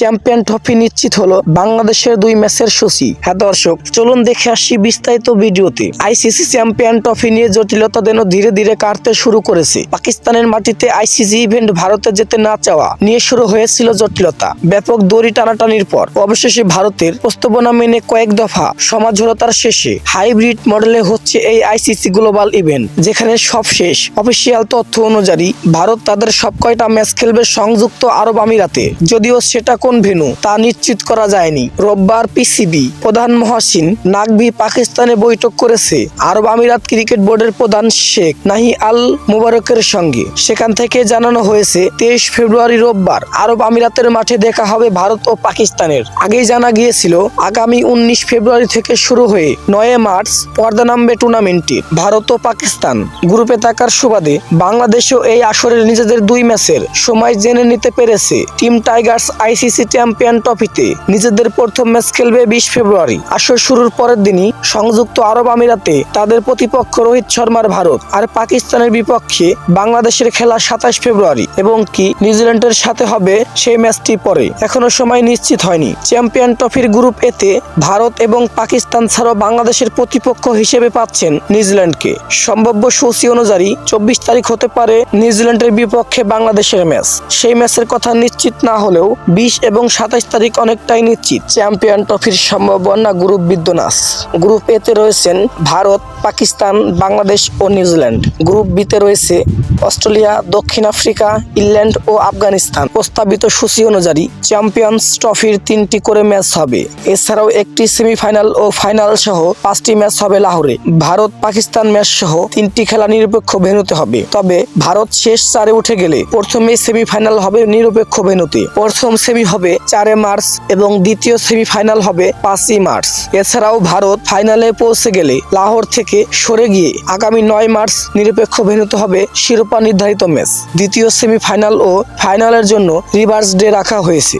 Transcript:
Champion trophy নিশ্চিত হলো বাংলাদেশের দুই ম্যাচের সূচি। হ্যাঁ দর্শক, চলুন দেখে আসি বিস্তারিত ভিডিওতে। আইসিসি চ্যাম্পিয়ন ট্রফি নিয়ে জটিলতা যেন ধীরে ধীরে কাটতে শুরু করেছে। পাকিস্তানের মাটিতে আইসিসি ইভেন্ট ভারতে যেতে না চাওয়া নিয়ে শুরু হয়েছিল জটিলতা। ব্যাপক দড়ি টানাটানির পর অবশেষে ভারতের প্রস্তাবনা মেনে কয়েক দফা সমাঝোতার শেষে হাইব্রিড মডেলে হচ্ছে এই আইসিসি গ্লোবাল ইভেন্ট, যেখানে সব শেষ অফিসিয়াল তথ্য অনুযায়ী ভারত তাদের সব কয়টা ম্যাচ খেলবে সংযুক্ত আরব আমিরাতে। যদিও সেটা কোন ভেনু তা নিশ্চিত করা যায়নি। রোববার পিসিবি প্রধান মহাসিন নাকভি পাকিস্তানে বৈঠক করেছে। আরব আমিরাত ক্রিকেট বোর্ডের প্রধান শেখ নাহি আল মুবারকের সঙ্গে। সেখান থেকে জানানো হয়েছে, তেইশ ফেব্রুয়ারি রোববার আরব আমিরাতের মাঠে দেখা হবে ভারত ও পাকিস্তানের। আগেই জানা গিয়েছিল, আগামী উনিশ ফেব্রুয়ারি থেকে শুরু হয়ে নয় মার্চ পর্দা নামবে টুর্নামেন্টটি ভারত ও পাকিস্তান। গ্রুপে থাকার সুবাদে বাংলাদেশও এই আসরের নিজেদের দুই ম্যাচের সময় জেনে নিতে পেরেছে। টিম টাইগার্স আইসিসি চ্যাম্পিয়ন ট্রফিতে নিজেদের প্রথম ম্যাচ খেলবে বিশ ফেব্রুয়ারি। আসর শুরুর পরের দিনই সংযুক্ত আরব আমিরাতে তাদের প্রতিপক্ষ রোহিত শর্মার ভারত আর পাকিস্তানের বিপক্ষে বাংলাদেশের খেলা সাতাশ ফেব্রুয়ারি। এবং কি নিউজিল্যান্ডের সাথে হবে সেই ম্যাচটি পরে। এখনও সময় নিশ্চিত হয়নি। চ্যাম্পিয়ন ট্রফির গ্রুপ এতে ভারত এবং পাকিস্তান ছাড়াও বাংলাদেশের প্রতিপক্ষ হিসেবে পাচ্ছেন নিউজিল্যান্ডকে। সম্ভাব্য সূচি অনুযায়ী চব্বিশ তারিখ হতে পারে নিউজিল্যান্ডের বিপক্ষে বাংলাদেশের ম্যাচ। সেই ম্যাচের কথা নিশ্চিত না হলেও বিশ এবং সাতাইশ তারিখ অনেকটাই নিশ্চিত। চ্যাম্পিয়ন ট্রফির সম্ভাবনা গ্রুপ বিদ্যনাস গ্রুপ এতে রয়েছেন ভারত, পাকিস্তান, বাংলাদেশ ও নিউজিল্যান্ড। গ্রুপ বিতে রয়েছে অস্ট্রেলিয়া, দক্ষিণ আফ্রিকা, ইংল্যান্ড ও আফগানিস্তান। প্রস্তাবিত সূচি অনুযায়ী চ্যাম্পিয়ন্স ট্রফির তিনটি করে ম্যাচ হবে। এছাড়াও একটি সেমিফাইনাল ও ফাইনাল সহ পাঁচটি ম্যাচ হবে লাহোরে। ভারত, পাকিস্তান ম্যাচ সহ তিনটি খেলা নিরপেক্ষ ভেন্যুতে হবে। তবে ভারত শেষ চারে উঠে গেলে প্রথমে সেমিফাইনাল হবে নিরপেক্ষ ভেন্যুতে। প্রথম সেমি হবে চারে মার্চ এবং দ্বিতীয় সেমিফাইনাল হবে পাঁচই মার্চ। এছাড়াও ভারত ফাইনালে পৌঁছে গেলে লাহোর থেকে সরে গিয়ে আগামী নয় মার্চ নিরপেক্ষ ভেন্যুতে হবে শিরোপা নির্ধারিত ম্যাচ। দ্বিতীয় সেমিফাইনাল ও ফাইনালের জন্য রিভার্স ডে রাখা হয়েছে।